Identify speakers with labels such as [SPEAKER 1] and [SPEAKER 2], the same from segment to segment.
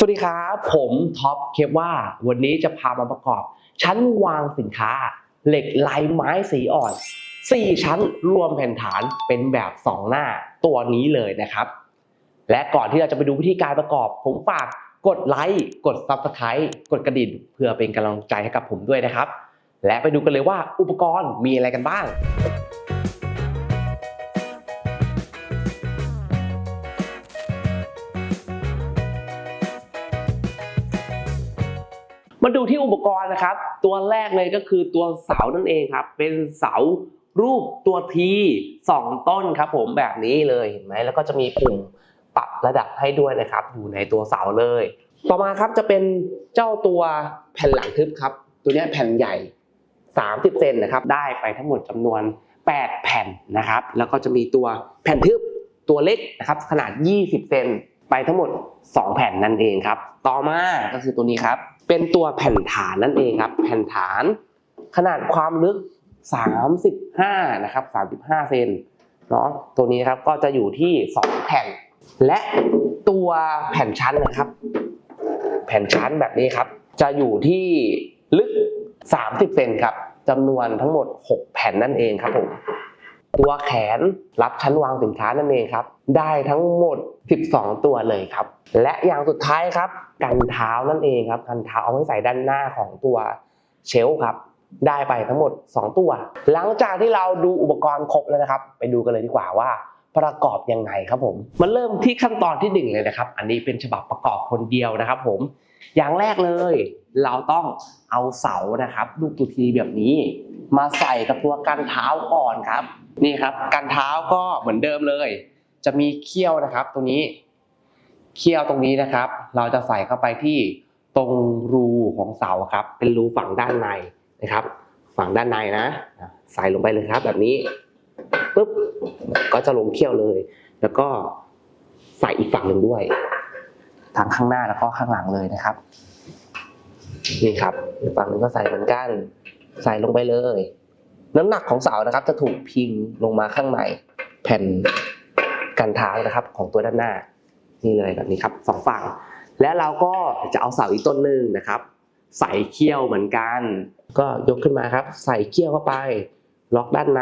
[SPEAKER 1] สวัสดีครับ ผมท็อปเคปว่าวันนี้จะพามาประกอบ ชั้นวางสินค้า เหล็กลายไม้สีอ่อน 4 ชั้นรวมแผ่นฐานเป็นแบบ 2 หน้าตัวนี้เลยนะครับ และก่อนที่เราจะไปดูวิธีการประกอบ ผมฝากกดไลค์กด Subscribe กดกระดิ่งเพื่อเป็นกำลังใจให้กับผมด้วยนะครับ และไปดูกันเลยว่าอุปกรณ์มีอะไรกันบ้าง มาดูที่อุปกรณ์นะครับ ตัวแรกเลยก็คือตัวเสานั่นเองครับ เป็นเสารูปตัวทีสองต้นครับผมแบบนี้เลยเห็นไหมแล้วก็จะมีปุ่มปรับระดับให้ด้วยนะครับ อยู่ในตัวเสาเลย ต่อมาครับจะเป็นเจ้าตัวแผ่นหลังทึบครับ ตัวนี้แผ่นใหญ่ 30เซนนะครับ ได้ไปทั้งหมดจำนวน 8 แผ่นนะครับ แล้วก็จะมีตัวแผ่นทึบตัวเล็กนะครับขนาด 20เซนไปทั้งหมด 2 แผ่นนั่นเองครับ ต่อมาก็คือตัวนี้ครับ เป็นตัวแผ่นฐานนั่นเองครับ แผ่นฐาน ขนาดความลึก 35 นะครับ 35 เซนเนาะตัวนี้ครับก็จะอยู่ที่ 2 แผ่น และตัวแผ่นชั้นนะครับ แผ่นชั้นแบบนี้ครับ จะอยู่ที่ลึก 30 เซนครับจำนวนทั้งหมด 6 แผ่นนั่นเองครับผมตัวแขนรับชั้นวางสินค้านั่นเองครับ ได้ทั้งหมด 12 ตัวเลยครับ และอย่างสุดท้ายครับ กันเท้านั่นเองครับกันเท้าเอาไว้ใส่ด้านหน้าของตัวเชลครับ ได้ไปทั้งหมด 2 ตัว หลังจากที่เราดูอุปกรณ์ครบแล้วนะครับ ไปดูกันเลยดีกว่าว่าประกอบยังไงครับผมมันเริ่มที่ขั้นตอนที่หนึ่งเลยนะครับ อันนี้เป็นฉบับประกอบคนเดียวนะครับผมอย่างแรกเลย เราต้องเอาเสานะครับลูกตัวทีแบบนี้ มาใส่กับตัวกันเท้าก่อนครับ นี่ครับกันเท้าก็เหมือนเดิมเลย จะมีเขี้ยวนะครับตรงนี้ เขี้ยวตรงนี้นะครับ เราจะใส่เข้าไปที่ตรงรูของเสาครับ เป็นรูฝั่งด้านในนะครับ ฝั่งด้านในนะ ใส่ลงไปเลยครับ แบบนี้ปุ๊บก็จะลงเขี้ยวเลย แล้วก็ใส่อีกฝั่งหนึ่งด้วยทั้งข้างหน้าแล้วก็ข้างหลังเลยนะครับนี่ครับอีกฝั่งหนึงก็ใส่เหมือนกัน ใส่ลงไปเลย น้ำหนักของเสานะครับ จะถูกพิงลงมาข้างในแผ่นกันเท้านะครับ ของตัวด้านหน้า นี่เลยแบบนี้ครับสองฝั่ง และเราก็จะเอาเสาอีกต้นหนึ่งนะครับ ใส่เขี้ยวเหมือนกัน ก็ยกขึ้นมาครับ ใส่เขี้ยวเข้าไป ล็อกด้านใน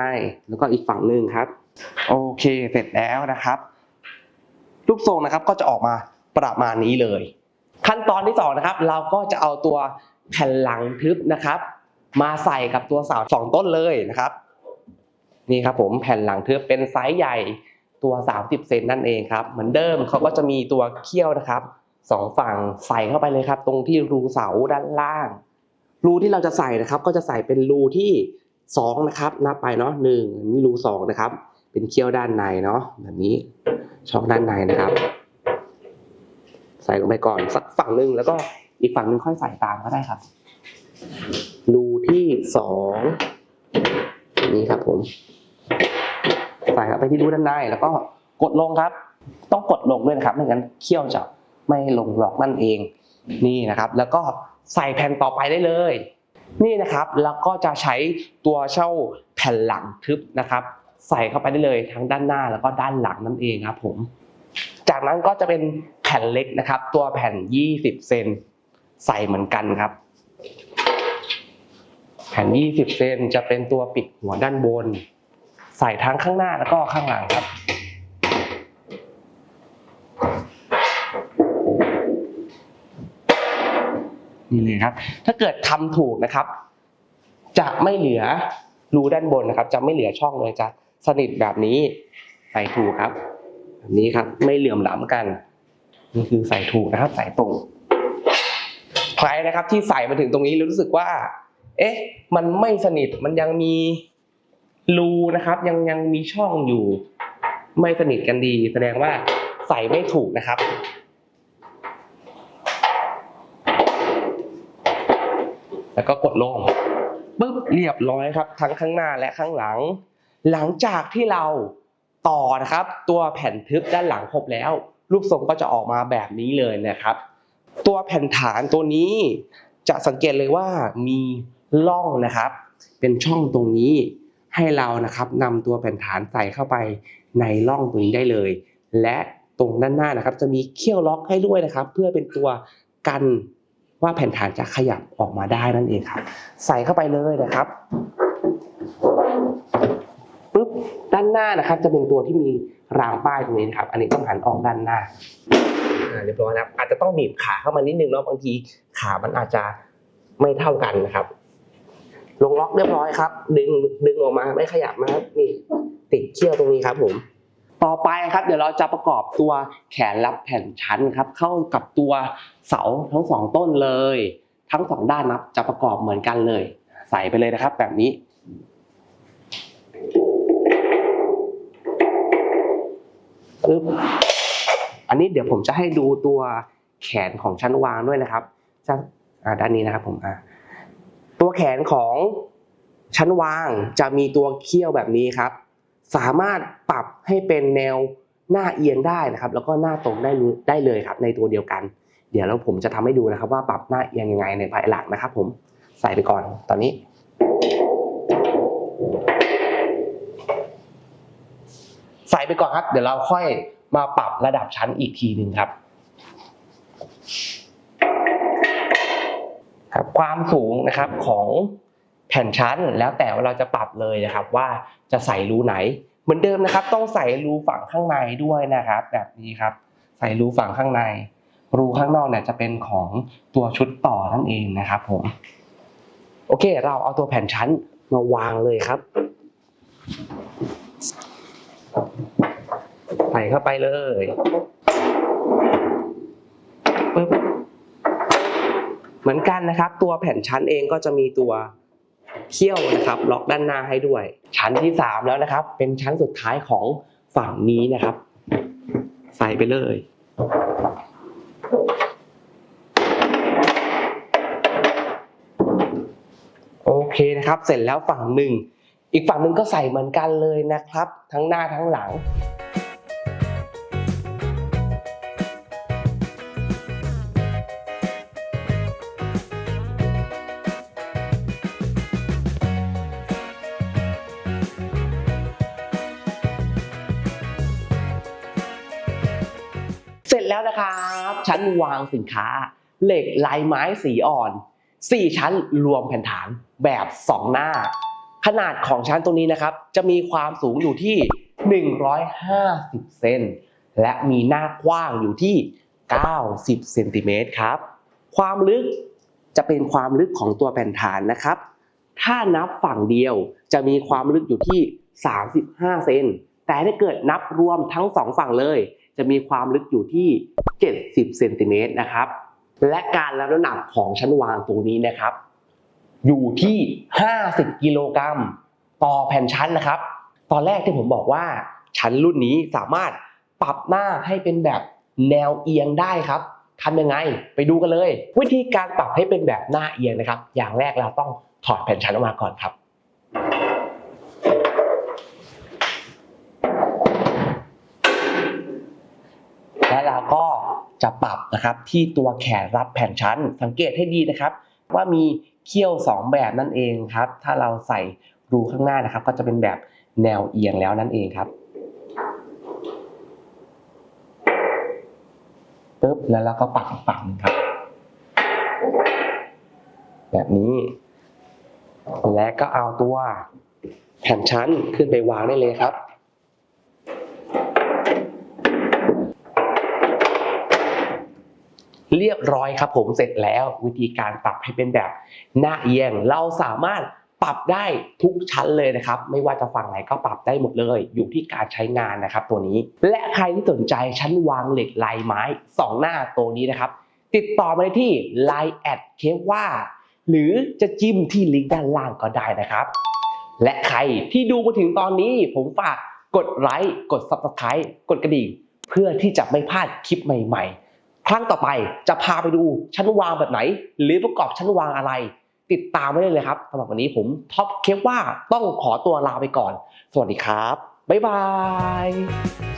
[SPEAKER 1] แล้วก็อีกฝั่งหนึ่งครับ โอเคเสร็จแล้วนะครับรูปทรงนะครับก็จะออกมาประมาณนี้เลย ขั้นตอนที่สองนะครับ เราก็จะเอาตัวแผ่นหลังทึบนะครับ มาใส่กับตัวเสาสองต้นเลยนะครับ นี่ครับผมแผ่นหลังทึบเป็นไซส์ใหญ่ ตัว 30 เซนนั่นเองครับ เหมือนเดิมเขาก็จะมีตัวเขี้ยวนะครับสองฝั่งใส่เข้าไปเลยครับ ตรงที่รูเสาด้านล่าง รูที่เราจะใส่นะครับ ก็จะใส่เป็นรูที่สองนะครับนับไปเนาะหนึ่งนี่รูสองนะครับ เป็นเขี้ยวด้านในเนาะแบบนี้ช่องด้านในนะครับ ใส่ลงไปก่อนสักฝั่งหนึ่งแล้วก็อีกฝั่งหนึ่งค่อยใส่ตามก็ได้ครับ รูที่สองนี่ครับผม ใส่เข้าไปที่รูด้านในแล้วก็กดลงครับ ต้องกดลงด้วยนะครับไม่งั้นเขี้ยวจะไม่ลงหลอกนั่นเองนี่นะครับ แล้วก็ใส่แผ่นต่อไปได้เลย นี่นะครับแล้วก็จะใช้ตัวเช่าแผ่นหลังทึบนะครับ ใส่เข้าไปได้เลยทั้งด้านหน้าแล้วก็ด้านหลังนั่นเองครับผม จากนั้นก็จะเป็นแผ่นเล็กนะครับ ตัวแผ่น 20 เซนใส่เหมือนกันครับ แผ่น 20 เซนจะเป็นตัวปิดหัวด้านบน ใส่ทั้งข้างหน้าแล้วก็ข้างหลังครับนี่เลยครับ ถ้าเกิดทำถูกนะครับ จะไม่เหลือรูด้านบนนะครับ จะไม่เหลือช่องเลยจะสนิทแบบนี้ใส่ถูกครับแบบนี้ครับ ไม่เหลื่อมล้ำกันนี่คือใส่ถูกนะครับ ใส่ตรงใครนะครับที่ใส่มาถึงตรงนี้แล้วรู้สึกว่า เอ๊ะ มันไม่สนิทมันยังมี รูนะครับยังยังมีช่องอยู่ ไม่สนิทกันดี แสดงว่าใส่ไม่ถูกนะครับแล้วก็กดลงปึ๊บเรียบร้อยครับ ทั้งข้างหน้าและข้างหลัง หลังจากที่เราต่อนะครับ ตัวแผ่นทึบด้านหลังครบแล้ว รูปทรงก็จะออกมาแบบนี้เลยนะครับ ตัวแผ่นฐานตัวนี้ จะสังเกตเลยว่ามีร่องนะครับ เป็นช่องตรงนี้ ให้เรานะครับนำตัวแผ่นฐานใส่เข้าไปในร่องตรงนี้ได้เลย และตรงด้านหน้านะครับ จะมีเขี้ยวล็อกให้ด้วยนะครับ เพื่อเป็นตัวกันว่าแผ่นฐานจะขยับออกมาได้นั่นเองครับ ใส่เข้าไปเลยนะครับปุ๊บด้านหน้านะครับ จะเป็นตัวที่มีรางป้ายตรงนี้นครับ อันนี้ต้องหันออกด้านหน้าอ่าเรียบร้อยนะครับอาจจะต้องบีบขาเข้ามานิดนึงเนาะบางทีขามันอาจจะไม่เท่ากันนะครับ ลงล็อกเรียบร้อยครับ ดึงดึงออกมาไม่ขยับนะครับนี่ติดเขี้ยวตรงนี้ครับผมต่อไปครับ เดี๋ยวเราจะประกอบตัวแขนรับแผ่นชั้นครับ เข้ากับตัวเสาทั้งสองต้นเลย ทั้งสองด้านนับจะประกอบเหมือนกันเลย ใส่ไปเลยนะครับ แบบนี้ปึ๊บอันนี้เดี๋ยวผมจะให้ดูตัวแขนของชั้นวางด้วยนะครับจะด้านนี้นะครับผมอ่า ตัวแขนของชั้นวางจะมีตัวเขี้ยวแบบนี้ครับ สามารถปรับให้เป็นแนวหน้าเอียงได้นะครับ แล้วก็หน้าตรงได้ได้เลยครับ ในตัวเดียวกัน เดี๋ยวแล้วผมจะทำให้ดูนะครับ ว่าปรับหน้าเอียงยังไงในภายหลังนะครับ ผมใส่ไปก่อนตอนนี้ ใส่ไปก่อนครับ เดี๋ยวเราค่อยมาปรับระดับชั้นอีกทีหนึ่งครับ ครับความสูงนะครับของแผ่นชั้นแล้วแต่ว่าเราจะปรับเลยนะครับว่าจะใส่รูไหน เหมือนเดิมนะครับ ต้องใส่รูฝั่งข้างในด้วยนะครับ แบบนี้ครับ ใส่รูฝั่งข้างใน รูข้างนอกเนี่ยจะเป็นของตัวชุดต่อนั่นเองนะครับผมโอเค เราเอาตัวแผ่นชั้นมาวางเลยครับใส่เข้าไปเลยปึ๊บ เหมือนกันนะครับ ตัวแผ่นชั้นเองก็จะมีตัวเขี้ยวนะครับล็อกด้านหน้าให้ด้วย ชั้นที่สามแล้วนะครับ เป็นชั้นสุดท้ายของฝั่งนี้นะครับ ใส่ไปเลย โอเคนะครับ เสร็จแล้วฝั่งหนึ่ง อีกฝั่งหนึ่งก็ใส่เหมือนกันเลยนะครับ ทั้งหน้าทั้งหลัง ร็จแล้วนะครับชั้นวางสินค้า เหล็กลายไม้สีอ่อน 4 ชั้นรวมแผ่นฐานแบบ 2 หน้า ขนาดของชั้นตรงนี้นะครับ จะมีความสูงอยู่ที่ 150 เซนและมีหน้ากว้างอยู่ที่ 90 เซนติเมตรครับ ความลึกจะเป็นความลึกของตัวแผ่นฐานนะครับ ถ้านับฝั่งเดียวจะมีความลึกอยู่ที่ 35 เซน แต่ถ้าเกิดนับรวมทั้งสองฝั่งเลย จะมีความลึกอยู่ที่ 70เซนติเมตรนะครับ และการรับน้ำหนักของชั้นวางตัวนี้นะครับ อยู่ที่ 50 กิโลกรัมต่อแผ่นชั้นนะครับ ตอนแรกที่ผมบอกว่าชั้นรุ่นนี้สามารถปรับหน้าให้เป็นแบบแนวเอียงได้ครับทำยังไง ไปดูกันเลย วิธีการปรับให้เป็นแบบหน้าเอียงนะครับ อย่างแรกเราต้องถอดแผ่นชั้นออกมาก่อนครับ และเราก็ จะปรับนะครับที่ตัวแขนรับแผ่นชั้น สังเกตให้ดีนะครับ ว่ามีเขี้ยว 2 แบบนั่นเองครับ ถ้าเราใส่รูข้างหน้านะครับ ก็จะเป็นแบบแนวเอียงแล้วนั่นเองครับปึ๊บแล้วเราก็ปักอีกฝั่งหนึงครับ แบบนี้ และก็เอาตัวแผ่นชั้นขึ้นไปวางได้เลยครับ เรียบร้อยครับผมเสร็จแล้ววิธีการปรับให้เป็นแบบหน้าเอียง เราสามารถปรับได้ทุกชั้นเลยนะครับ ไม่ว่าจะฝั่งไหนก็ปรับได้หมดเลย อยู่ที่การใช้งานนะครับ ตัวนี้ และใครที่สนใจชั้นวางเหล็กลายไม้สองหน้าตัวนี้นะครับ ติดต่อมาได้ที่ Line แอดเคว่าหรือจะจิ้มที่ลิงก์ด้านล่างก็ได้นะครับ และใครที่ดูมาถึงตอนนี้ ผมฝากกดไลค์กด Subscribe กดกระดิ่ง เพื่อที่จะไม่พลาดคลิปใหม่ ๆ ครั้งต่อไปจะพาไปดูชั้นวางแบบไหน หรือประกอบชั้นวางอะไร ติดตามไว้ได้เลยครับสำหรับวันนี้ผมท็อปเคปว่าต้องขอตัวลาไปก่อน สวัสดีครับ บ๊ายบาย